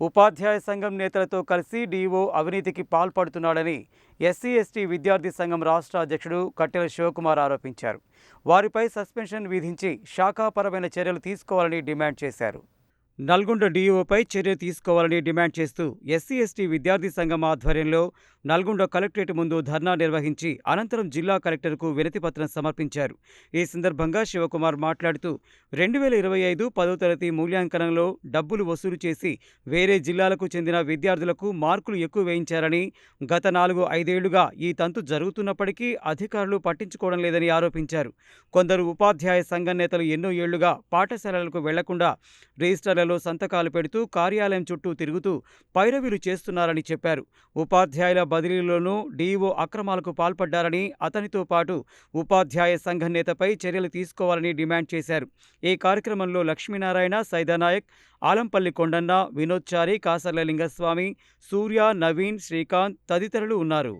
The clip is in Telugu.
ఉపాధ్యాయ సంఘం నేతలతో కలిసి డీఓ అవినీతికి పాల్పడుతున్నాడని ఎస్సీ ఎస్టీ విద్యార్థి సంఘం రాష్ట్ర అధ్యక్షుడు కట్టెల శివకుమార్ ఆరోపించారు. వారిపై సస్పెన్షన్ విధించి శాఖాపరమైన చర్యలు తీసుకోవాలని డిమాండ్ చేశారు. నల్గొండ డీఓపై చర్య తీసుకోవాలని డిమాండ్ చేస్తూ ఎస్సీ ఎస్టీ విద్యార్థి సంఘం ఆధ్వర్యంలో నల్గొండ కలెక్టరేట్ ముందు ధర్నా నిర్వహించి అనంతరం జిల్లా కలెక్టర్కు వినతిపత్రం సమర్పించారు. ఈ సందర్భంగా శివకుమార్ మాట్లాడుతూ రెండు వేల ఇరవై ఐదు పదో తరగతి మూల్యాంకనంలో డబ్బులు వసూలు చేసి వేరే జిల్లాలకు చెందిన విద్యార్థులకు మార్కులు ఎక్కువ వేయించారని గత నాలుగు ఐదేళ్ళుగా ఈ తంతు జరుగుతున్నప్పటికీ అధికారులు పట్టించుకోవడం లేదని ఆరోపించారు. కొందరు ఉపాధ్యాయ సంఘం నేతలు ఎన్నో ఏళ్ళుగా పాఠశాలలకు వెళ్ళకుండా రిజిస్టర్లలో సంతకాలు పెడుతూ కార్యాలయం చుట్టూ తిరుగుతూ పైరవీలు చేస్తున్నారని చెప్పారు. ఉపాధ్యాయుల బదిలీలోనూ డీఓ అక్రమాలకు పాల్పడ్డారని అతనితో పాటు ఉపాధ్యాయ సంఘం నేతపై చర్యలు తీసుకోవాలని డిమాండ్ చేశారు. ఈ కార్యక్రమంలో లక్ష్మీనారాయణ సైదానాయక్ ఆలంపల్లి కొండన్న వినోద్చారి కాసర్ల లింగస్వామి సూర్య నవీన్ శ్రీకాంత్ తదితరులు ఉన్నారు.